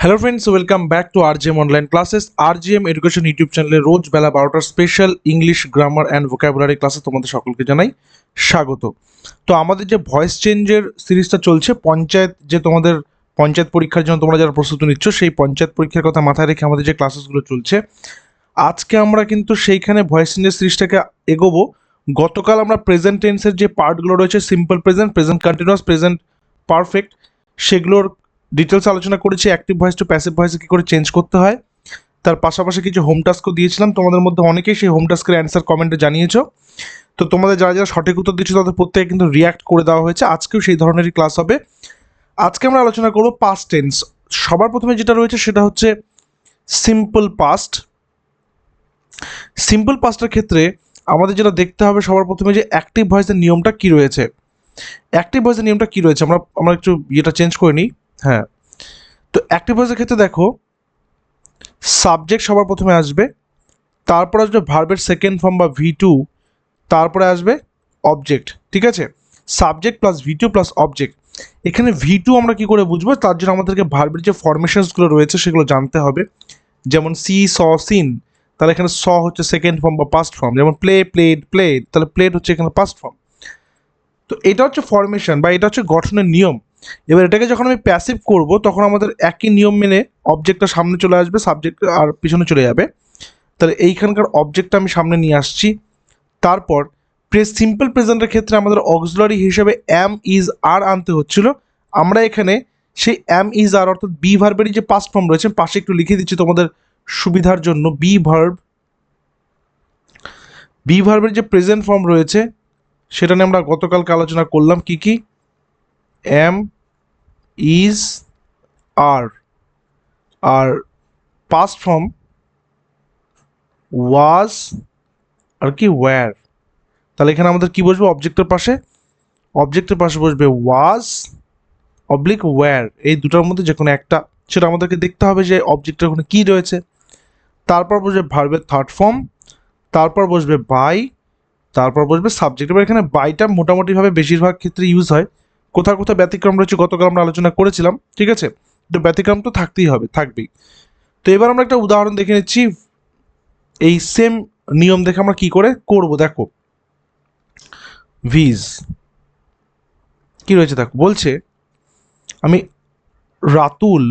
Hello friends welcome back to R GM online classes R GM education YouTube চ্যানেলে রোজ বেলা বারোটার special English grammar and vocabulary ক্লাসে তোমাদের সকলকে জানাই স্বাগত। তো আমাদের যে ভয়েস চেঞ্জের সিরিজটা চলছে, পঞ্চায়েত যে তোমাদের পঞ্চায়েত পরীক্ষার জন্য তোমরা যারা প্রস্তুতি নিচ্ছ, সেই পঞ্চায়েত পরীক্ষার কথা মাথায় রেখে আমাদের যে ক্লাসেসগুলো চলছে, আজকে আমরা কিন্তু সেইখানে ভয়েস চেঞ্জের সিরিজটাকে এগোবো। গতকাল আমরা প্রেজেন্ট টেন্সের যে পার্টগুলো রয়েছে simple present present continuous present perfect সেগুলোর ডিটেলস আলোচনা করেছি অ্যাক্টিভ ভয়েস টু প্যাসিভ ভয়েসে কী করে চেঞ্জ করতে হয়। তার পাশাপাশি কিছু হোম টাস্কও দিয়েছিলাম, তোমাদের মধ্যে অনেকেই সেই হোম টাস্কের অ্যান্সার কমেন্টে জানিয়েছো। তো তোমাদের যারা যারা সঠিক উত্তর দিচ্ছ, তাদের প্রত্যেকে কিন্তু রিয়াক্ট করে দেওয়া হয়েছে। আজকেও সেই ধরনেরই ক্লাস হবে। আজকে আমরা আলোচনা করব পাস্ট টেন্স সবার প্রথমে যেটা রয়েছে, সেটা হচ্ছে সিম্পল পাস্ট সিম্পল পাস্টের ক্ষেত্রে আমাদের যেটা দেখতে হবে সবার প্রথমে যে অ্যাক্টিভ ভয়েসের নিয়মটা কী রয়েছে। অ্যাক্টিভ ভয়েসের নিয়মটা কী রয়েছে? আমরা আমরা একটু ইয়েটা চেঞ্জ করে নিই। হ্যাঁ। তো অ্যাক্টিভ ভয়েসের ক্ষেত্রে দেখো সাবজেক্ট সবার প্রথমে আসবে, তারপর আসবে ভার্বের সেকেন্ড ফর্ম বা ভি টু তারপরে আসবে অবজেক্ট ঠিক আছে? Subject plus V two plus object এখানে ভি টু আমরা কি করে বুঝব? তার জন্য আমাদেরকে ভার্বের যে ফরমেশনসগুলো রয়েছে সেগুলো জানতে হবে। যেমন সি, স, সিন, তাহলে এখানে স হচ্ছে সেকেন্ড ফর্ম বা পাস্ট ফর্ম যেমন প্লে প্লেড প্লেড তাহলে প্লেড হচ্ছে এখানে পাস্ট ফর্ম তো এটা হচ্ছে ফরমেশন বা এটা হচ্ছে গঠনের নিয়ম। এবার এটাকে যখন আমি প্যাসিভ করব, তখন আমাদের একই নিয়ম মেনে অবজেক্টটা সামনে চলে আসবে সাবজেক্ট আর পিছনে চলে যাবে। তাহলে এইখানকার অবজেক্টটা আমি সামনে নিয়ে আসছি। তারপর প্রে সিম্পল প্রেজেন্টের ক্ষেত্রে আমাদের অক্সিলারি হিসেবে অ্যাম ইজ আর আনতে হচ্ছিল। আমরা এখানে সেই অ্যাম ইজ আর অর্থাৎ বি ভার্বেরই যে পাস্ট ফর্ম রয়েছে পাশে একটু লিখে দিচ্ছি তোমাদের সুবিধার জন্য। বি ভার্ব বি ভার্বের যে প্রেজেন্ট ফর্ম রয়েছে, সেটা নিয়ে আমরা গতকালকে আলোচনা করলাম কি কি? এম ইজ আর আর পাস্ট ফর্ম ওয়াজ আর কি ওয়্যার তাহলে এখানে আমাদের কি বসবে? অবজেক্টের পাশে? অবজেক্টের পাশে বসবে ওয়াজ অবলিক ওয়্যার এই দুটোর মধ্যে যে কোনো একটা, সেটা আমাদেরকে দেখতে হবে যে অবজেক্টের ওখানে কী রয়েছে। তারপর বসবে ভার্বের থার্ড ফর্ম তারপর বসবে বাই তারপর বসবে সাবজেক্ট এবার এখানে বাইটা মোটামুটিভাবে বেশিরভাগ ক্ষেত্রে ইউজ হয়। কোথাও কোথাও ব্যতিক্রম রয়েছে, গতকাল আমরা আলোচনা করেছিলাম, ঠিক আছে? তো ব্যতিক্রম তো থাকতেই হবে, থাকবেই। তো এবার আমরা একটা উদাহরণ দেখে নিচ্ছি, এই সেম নিয়ম দেখে আমরা কি করে করব, দেখো। ভিজ কি রয়েছে, দেখো, বলছে, আমি রাতুল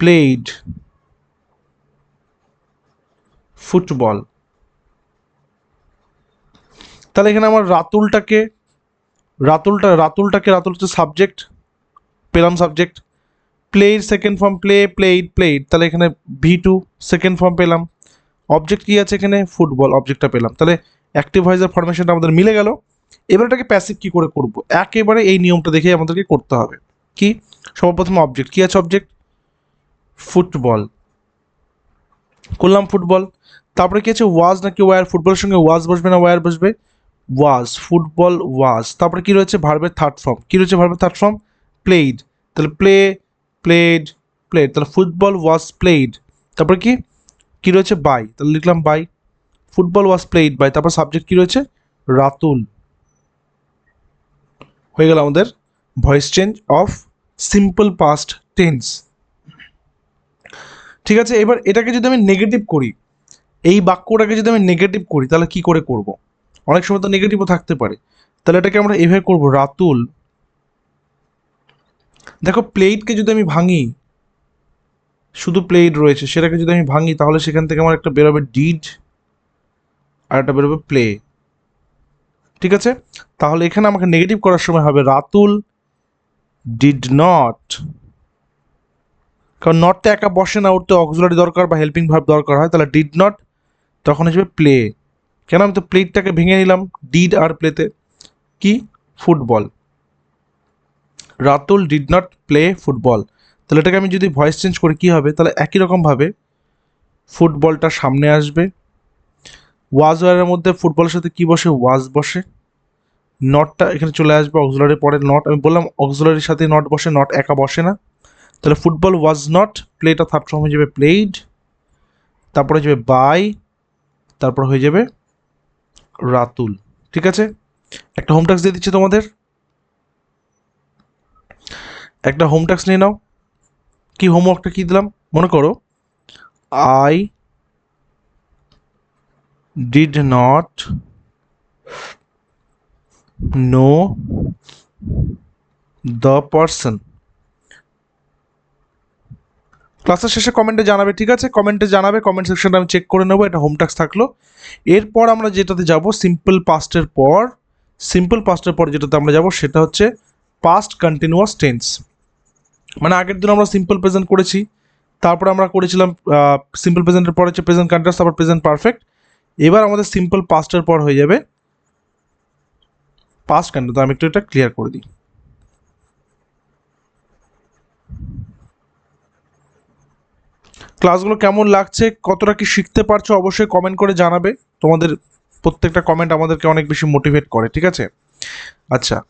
প্লেড ফুটবল তাহলে এখানে আমার রাতুলটাকে, রাতুলটা, রাতুলটাকে, রাতুল হচ্ছে সাবজেক্ট পেলাম subject played second form play played played তাহলে এখানে ভি টু সেকেন্ড ফর্ম পেলাম। অবজেক্ট কী আছে এখানে? ফুটবল অবজেক্টটা পেলাম। তাহলে অ্যাক্টিভ ভয়েসের ফরমেশনটা আমাদের মিলে গেল। এবার এটাকে প্যাসিভ কী করে করব? একেবারে এই নিয়মটা দেখে আমাদেরকে করতে হবে। কি? সর্বপ্রথম অবজেক্ট কী আছে অবজেক্ট ফুটবল করলাম ফুটবল তারপরে কি আছে? ওয়াজ নাকি ওয়ার ফুটবলের সঙ্গে ওয়াজ বসবে না ওয়ার বসবে? ওয়াজ ফুটবল ওয়াজ তারপরে কি রয়েছে? ভার্বের থার্ড ফর্ম কি রয়েছে ভার্বের থার্ড ফর্ম প্লেড তাহলে প্লে প্লেড প্লেড তাহলে ফুটবল ওয়াজ প্লেড তারপরে কি? কি রয়েছে? বাই তাহলে লিখলাম by football was played by তারপর সাবজেক্ট কি রয়েছে? রাতুল। হয়ে গেল আমাদের voice change of simple past tense ঠিক আছে? এবার এটাকে যদি আমি নেগেটিভ করি, এই বাক্যটাকে যদি আমি নেগেটিভ করি, তাহলে কি করে করব? অনেক সময় তো নেগেটিভও থাকতে পারে। তাহলে এটাকে আমরা এভাবে করব, রাতুল। দেখো প্লেটকে যদি আমি ভাঙি, শুধু প্লেট রয়েছে, সেটাকে যদি আমি ভাঙি, তাহলে সেখান থেকে আমার একটা বেরোবে ডিড আর একটা বেরোবে প্লে ঠিক আছে? তাহলে এখানে আমাকে নেগেটিভ করার সময় হবে, রাতুল ডিড নট কারণ নটটা একা বসে না উঠতে অক্সিলারি দরকার বা হেল্পিং ভার্ব দরকার হয়, তাহলে ডিড নট তখন হিসেবে প্লে কেন আমি তো প্লেটটাকে ভেঙে নিলাম ডিড আর প্লেতে কি? Football. Ratul did not play football. তাহলে এটাকে আমি যদি ভয়েস চেঞ্জ করি, কী হবে? তাহলে একই রকমভাবে ফুটবলটা সামনে আসবে। ওয়াজ ওয়ারের মধ্যে ফুটবলের সাথে কি বসে? ওয়াজ বসে। নটটা এখানে চলে আসবে অক্সিলারি পরে নট আমি বললাম অক্সিলারির সাথে নট বসে নট একা বসে না। তাহলে ফুটবল ওয়াজ নট প্লেটা থার্ড ফর্ম হয়ে যাবে প্লেড তারপরে হয়ে যাবে বাই তারপর হয়ে যাবে রাতুল, ঠিক আছে? একটা হোম টাস্ক দিয়ে দিচ্ছি তোমাদের। একটা হোম ট্যাক্স নিয়ে নাও। কি হোমওয়ার্কটা কি দিলাম? মনে করো I did not know the person ক্লাসের শেষে কমেন্টে জানাবে, ঠিক আছে? কমেন্টে জানাবে কমেন্ট সেকশনটা আমি চেক করে নেব, এটা হোম টাস্ক থাকল। এরপর আমরা যেটাতে যাব সিম্পল পাস্টের পর সিম্পল পাস্টের পর যেটাতে আমরা যাব, সেটা হচ্ছে পাস্ট কন্টিনিউয়াস টেন্স মানে আগের দিন আমরা সিম্পল প্রেজেন্ট করেছি, তারপর আমরা করেছিলাম সিম্পল প্রেজেন্টের পর হচ্ছে প্রেজেন্ট কন্টিনিউয়াস তারপর প্রেজেন্ট পারফেক্ট এবার আমাদের সিম্পল পাস্টের পর হয়ে যাবে পাস্ট কন্টিনিউ আমি একটু এটা ক্লিয়ার করে দিই। ক্লাসগুলো কেমন লাগছে? কতটা কি শিখতে পারছ? অবশ্যই কমেন্ট করে জানাবে। তোমাদের প্রত্যেকটা কমেন্ট আমাদেরকে অনেক বেশি মোটিভেট করে, ঠিক আছে? আচ্ছা।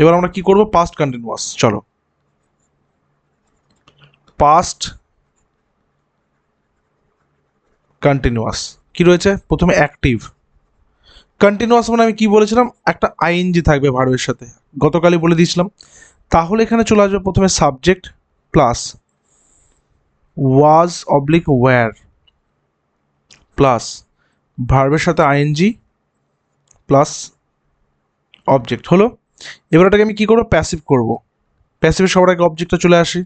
এবার আমরা কি করব? পাস্ট কন্টিনিউয়াস চলো। পাস্ট কন্টিনিউয়াস কি রয়েছে? প্রথমে অ্যাক্টিভ কন্টিনিউয়াস মানে আমি কি বলেছিলাম? একটা আইএনজি থাকবে ভার্বের সাথে। গতকালই বলে দিয়েছিলাম। তাহলে এখানে চলে আসবে প্রথমে subject plus was oblique were plus ভার্বের সাথে আইএনজি প্লাস অবজেক্ট হলো? এবার ওটাকে আমি কী করব? প্যাসিভ করব। প্যাসিভের সবার আগে অবজেক্টটা চলে আসি।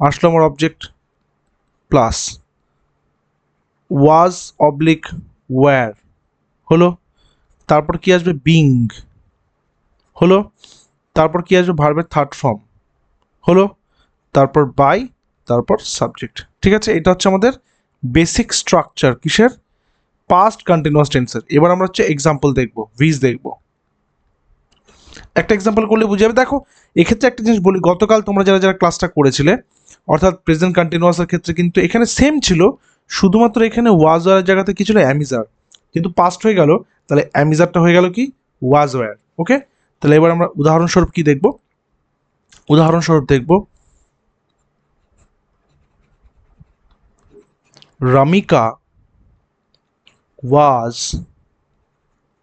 আসলো আমার object plus was oblique were হলো? তারপর কি আসবে? বিং হলো? তারপর কি আসবে? ভার্বের থার্ড ফর্ম হলো? তারপর বাই তারপর সাবজেক্ট ঠিক আছে? এটা হচ্ছে আমাদের বেসিক স্ট্রাকচার কিসের? পাস্ট কন্টিনিউয়াস টেন্সের এবার আমরা হচ্ছে এক্সাম্পল দেখব ভিজ দেখব। একটা এক্সাম্পল করলে বুঝে যাবে। দেখো, এক্ষেত্রে একটা জিনিস বলি, গতকাল তোমরা যারা যারা ক্লাসটা করেছিলে, অর্থাৎ প্রেজেন্ট কন্টিনিউয়াসের ক্ষেত্রে কিন্তু এখানে সেম ছিল, শুধুমাত্র এখানে ওয়াজ জায়গাতে কি ছিল? অ্যামিজার কিন্তু পাস্ট হয়ে গেল তাহলে অ্যামিজারটা হয়ে গেল কি? ওয়াজ ওয়ার ওকে তাহলে এবার আমরা উদাহরণস্বরূপ কি দেখব? উদাহরণস্বরূপ দেখব। Ramika was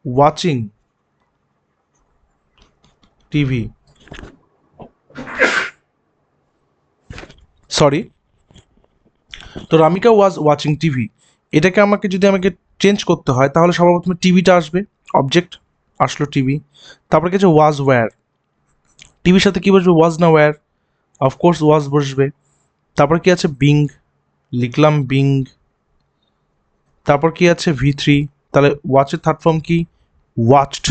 watching TV sorry তো রামিকা ওয়াজ ওয়াচিং টিভি এটাকে আমাকে, যদি আমাকে চেঞ্জ করতে হয়, তাহলে সবার প্রথমে টিভিটা আসবে অবজেক্ট আসলো টিভি তারপরে কিছু ওয়াজ ওয়্যার টিভির সাথে কী বসবে ওয়াজ না ওয়্যার অফকোর্স ওয়াজ বসবে, তারপর কি আছে বিং লিখলাম বিং তারপর কি আছে ভি থ্রি তাহলে ওয়াচের থার্ড ফর্ম কি? ওয়াচড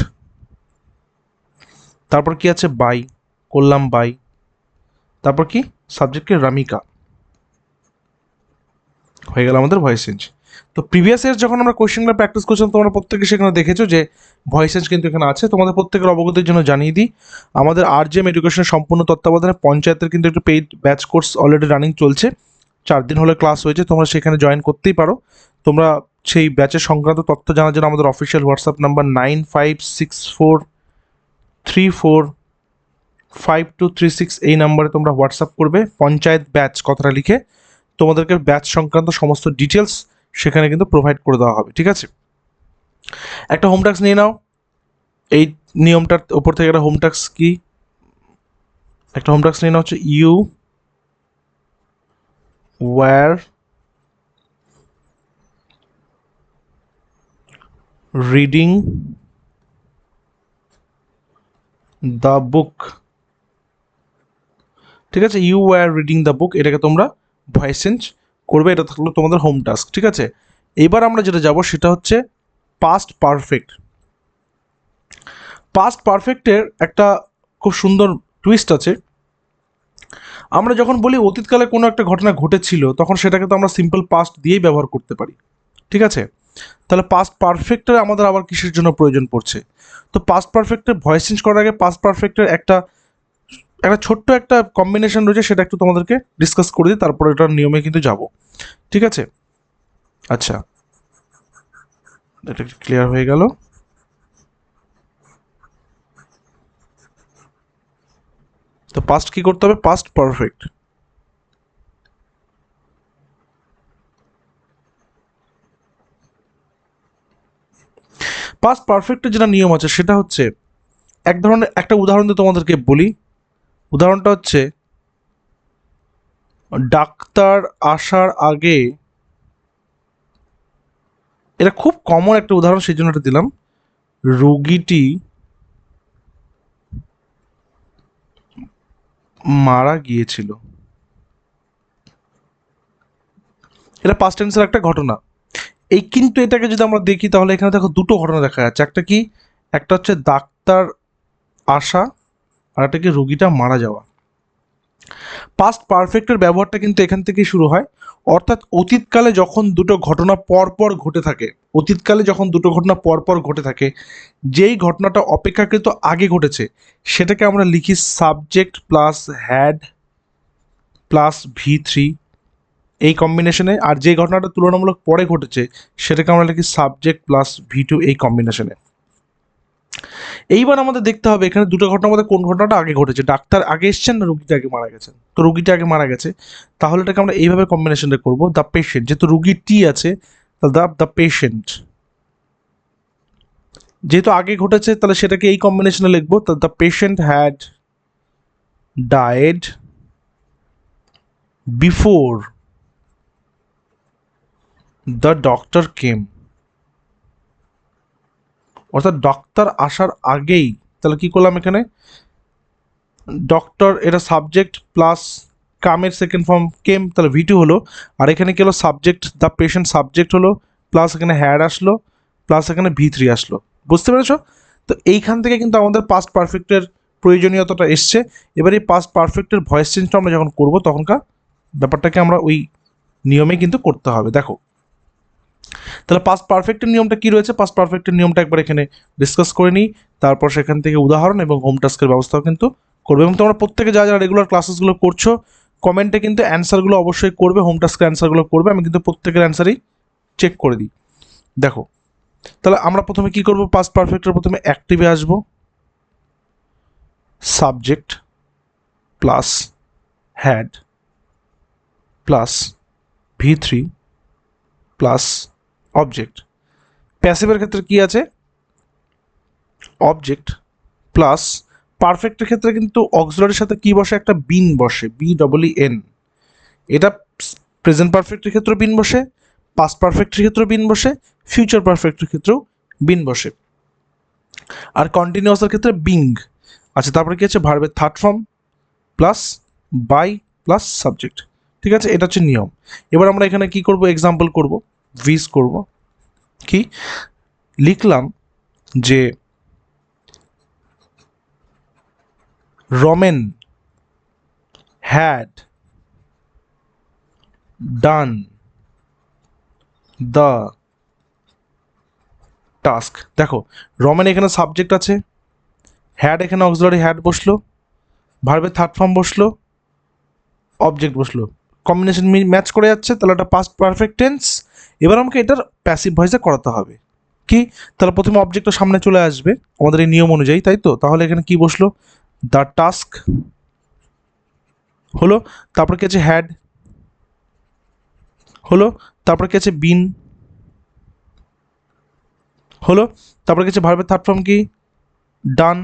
তারপর কি আছে বাই করলাম বাই তারপর কি? সাবজেক্টকে রামিকা, হয়ে গেল আমাদের ভয়েস চেঞ্জ তো প্রিভিয়াস ইয়ার যখন আমরা কোয়েশ্চেনগুলো প্র্যাকটিস করছিলাম, তোমরা প্রত্যেকে সেখানে দেখেছ যে ভয়েস চেঞ্জ কিন্তু এখানে আছে। তোমাদের প্রত্যেকের অবগতির জন্য জানিয়ে দিই, আমাদের আর জেম এডুকেশনের সম্পূর্ণ তত্ত্বাবধানে পঞ্চায়েতের কিন্তু একটু paid batch course already running চলছে। চার দিন হলে ক্লাস হয়েছে, তোমরা সেখানে জয়েন করতেই পারো। তোমরা সেই ব্যাচের সংক্রান্ত তথ্য জানার জন্য আমাদের official WhatsApp number nine five six four three four five two three six এই নাম্বারে তোমরা হোয়াটসঅ্যাপ করবে, পঞ্চায়েত ব্যাচ কথাটা লিখে। তোমাদেরকে ব্যাচ সংক্রান্ত সমস্ত ডিটেলস সেখানে কিন্তু প্রোভাইড করে দেওয়া হবে, ঠিক আছে? একটা হোম ট্যাক্স নিয়ে নাও। এই নিয়মটার ওপর থেকে একটা হোম ট্যাক্স কি? একটা হোম ট্যাক্স নিয়ে নাও হচ্ছে you were reading the book ঠিক আছে? You were reading the book এটাকে তোমরা ভয়েস চেঞ্জ করবে, এটা থাকল তোমাদের হোম টাস্ক ঠিক আছে? এবার আমরা যেটা যাব সেটা হচ্ছে পাস্ট পারফেক্ট পাস্ট পারফেক্টের একটা খুব সুন্দর টুইস্ট আছে। আমরা যখন বলি অতীতকালে কোনো একটা ঘটনা ঘটেছিল, তখন সেটাকে তো আমরা সিম্পল পাস্ট দিয়েই ব্যবহার করতে পারি, ঠিক আছে? তাহলে পাস্ট পারফেক্টের আমাদের আবার কিসের জন্য প্রয়োজন পড়ছে? তো পাস্ট পারফেক্টের ভয়েস চেঞ্জ করার আগে পাস্ট পারফেক্টের একটা একটা ছোট্ট একটা কম্বিনেশন রয়েছে, সেটা একটু তোমাদেরকে ডিসকাস করে দিই, তারপর এটার নিয়মে কিন্তু যাব। ঠিক আছে? আচ্ছা। এটা ক্লিয়ার হয়ে গেল। তো পাস্ট কি করতে হবে? পাস্ট পারফেক্ট পাস্ট পারফেক্টের যেটা নিয়ম আছে, সেটা হচ্ছে এক ধরনের, একটা উদাহরণ দিয়ে তোমাদেরকে বলি। উদাহরণটা হচ্ছে, ডাক্তার আসার আগে এটা খুব কমন একটা উদাহরণ সেই জন্য এটা দিলাম। রোগীটি মারা গিয়েছিল। এটা পাস্ট টেন্সের একটা ঘটনা। এই কিন্তু এটাকে যদি আমরা দেখি তাহলে এখানে দেখো দুটো ঘটনা দেখা যাচ্ছে। একটা কি? একটা হচ্ছে ডাক্তার আসা আর একটা কি রোগীটা মারা যাওয়া। পাস্ট পারফেক্টের ব্যবহারটা কিন্তু এখান থেকেই শুরু হয়। অর্থাৎ অতীতকালে যখন দুটো ঘটনা পরপর ঘটে থাকে, অতীতকালে যখন দুটো ঘটনা পরপর ঘটে থাকে, যেই ঘটনাটা অপেক্ষাকৃত আগে ঘটেছে, সেটাকে আমরা লিখি subject plus had plus V three এই কম্বিনেশনে আর যে ঘটনাটা তুলনামূলক পরে ঘটেছে, সেটাকে আমরা লিখি সাবজেক্ট প্লাস ভি টু এই কম্বিনেশনে এইবার আমাদের দেখতে হবে এখানে দুটো ঘটনার মধ্যে কোন ঘটনাটা আগে ঘটেছে। ডাক্তার আগে এসছেন না রুগীটা আগে মারা গেছেন? তো রুগীটা আগে মারা গেছে। তাহলে এটাকে আমরা এইভাবে কম্বিনেশনটা করব। দ্য পেশেন্ট যেহেতু রুগী টি আছে দ্য দ্য পেশেন্ট যেহেতু আগে ঘটেছে, তাহলে সেটাকে এই কম্বিনেশনে লিখব। The patient had died before the doctor came অর্থাৎ ডক্টর আসার আগেই, তাহলে কি করলাম এখানে? ডক্টর এটা সাবজেক্ট প্লাস কামের সেকেন্ড ফর্ম কেম তাহলে ভি টু হলো। আর এখানে কি হলো? সাবজেক্ট দ্য পেশেন্ট সাবজেক্ট হলো প্লাস এখানে হ্যাড আসলো প্লাস এখানে ভি থ্রি আসলো। বুঝতে পেরেছ? তো এইখান থেকে কিন্তু আমাদের পাস্ট পারফেক্টের প্রয়োজনীয়তাটা এসছে। এবার এই পাস্ট পারফেক্টের ভয়েস চেঞ্জটা আমরা যখন করব, তখনকার ব্যাপারটাকে আমরা ওই নিয়মে কিন্তু করতে হবে। দেখো তাহলে পাস্ট পারফেক্টের নিয়মটা কি রয়েছে? পাস্ট পারফেক্টের নিয়মটা একবার এখানে ডিসকাস করে নিই। তারপর সেখান থেকে উদাহরণ এবং হোম টাস্কের ব্যবস্থাও কিন্তু করবে। এবং তোমরা প্রত্যেকে যা যা রেগুলার ক্লাসেসগুলো করছ কমেন্টে কিন্তু অ্যান্সারগুলো অবশ্যই করবে হোম টাস্কের অ্যান্সারগুলো করবে। আমি কিন্তু প্রত্যেকের অ্যান্সারই চেক করে দিই। দেখো, তাহলে আমরা প্রথমে কি করব? পাস্ট পারফেক্টের প্রথমে অ্যাক্টিভে আসব। Subject plus had plus V three plus object প্যাসিভের ক্ষেত্রে কি আছে? অবজেক্ট প্লাস পারফেক্টের ক্ষেত্রে কিন্তু অক্সিলারির সাথে কি বসে? একটা বিন বসে বি ডবল এন এটা প্রেজেন্ট পারফেক্টের ক্ষেত্রে বিন বসে পাস্ট পারফেক্টের ক্ষেত্রেও বিন বসে ফিউচার পারফেক্টের ক্ষেত্রেও বিন বসে। আর কন্টিনিউয়াসের ক্ষেত্রে বিং আচ্ছা তারপরে কি আছে? ভার্বের third form plus by plus subject ঠিক আছে? এটা হচ্ছে নিয়ম। এবার আমরা এখানে কি করব? এক্সাম্পল করব। ভিজ করব। কি? লিখলাম যে Ramen had done the task দেখো, রমেন এখানে সাবজেক্ট আছে হ্যাড এখানে অক্সিলারি হ্যাড বসল ভার্বের থার্ড ফর্ম বসল অবজেক্ট বসল। কম্বিনেশন ম্যাচ করে যাচ্ছে, তাহলে এটা পাস্ট পারফেক্ট টেন্স এবার আমাকে এটার প্যাসিভ ভয়েসে করাতে হবে। কি? তাহলে প্রথমে অবজেক্টটা সামনে চলে আসবে, আমাদের এই নিয়ম অনুযায়ী, তাই তো? তাহলে এখানে কি বসল? দ্য টাস্ক হলো, তারপর কি আছে হ্যাড হলো, তারপর কি আছে বিন হলো, তারপরে কি আছে ভার্বের থার্ড ফর্ম কি? ডান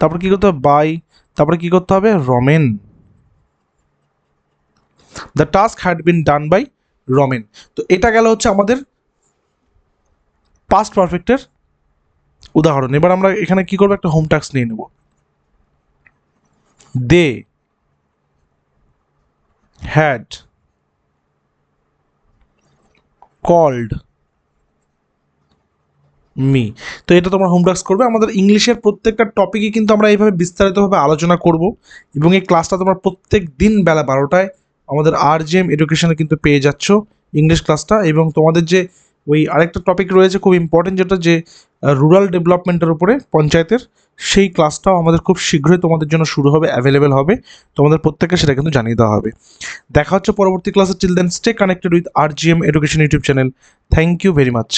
তারপর কি করতে হবে? বাই তারপরে কি করতে হবে? Ramen the task had been done by Ramen তো এটা গেল হচ্ছে আমাদের পাস্ট পারফেক্টের উদাহরণ। এবার আমরা এখানে কি করব? একটা হোম টাস্ক নিয়ে নেব। দে হ্যাড কল্ড মি তো এটা তোমরা হোম টাস্ক করবে। আমাদের ইংলিশের প্রত্যেকটা টপিকই কিন্তু আমরা এইভাবে বিস্তারিতভাবে আলোচনা করব এবং এই ক্লাসটা তোমরা প্রত্যেক দিন বেলা বারোটায় আমাদের আর জি এম এডুকেশনে কিন্তু পেয়ে যাচ্ছ ইংলিশ ক্লাসটা এবং তোমাদের যে ওই আরেকটা টপিক রয়েছে খুব ইম্পর্টেন্ট যেটা যে রুরাল ডেভেলপমেন্টের উপরে পঞ্চায়েতের, সেই ক্লাসটাও আমাদের খুব শীঘ্রই তোমাদের জন্য শুরু হবে অ্যাভেলেবেল হবে। তোমাদের প্রত্যেককে সেটা কিন্তু জানিয়ে দেওয়া হবে। দেখা হচ্ছে পরবর্তী ক্লাসে till then stay connected with R G M education YouTube channel thank you very much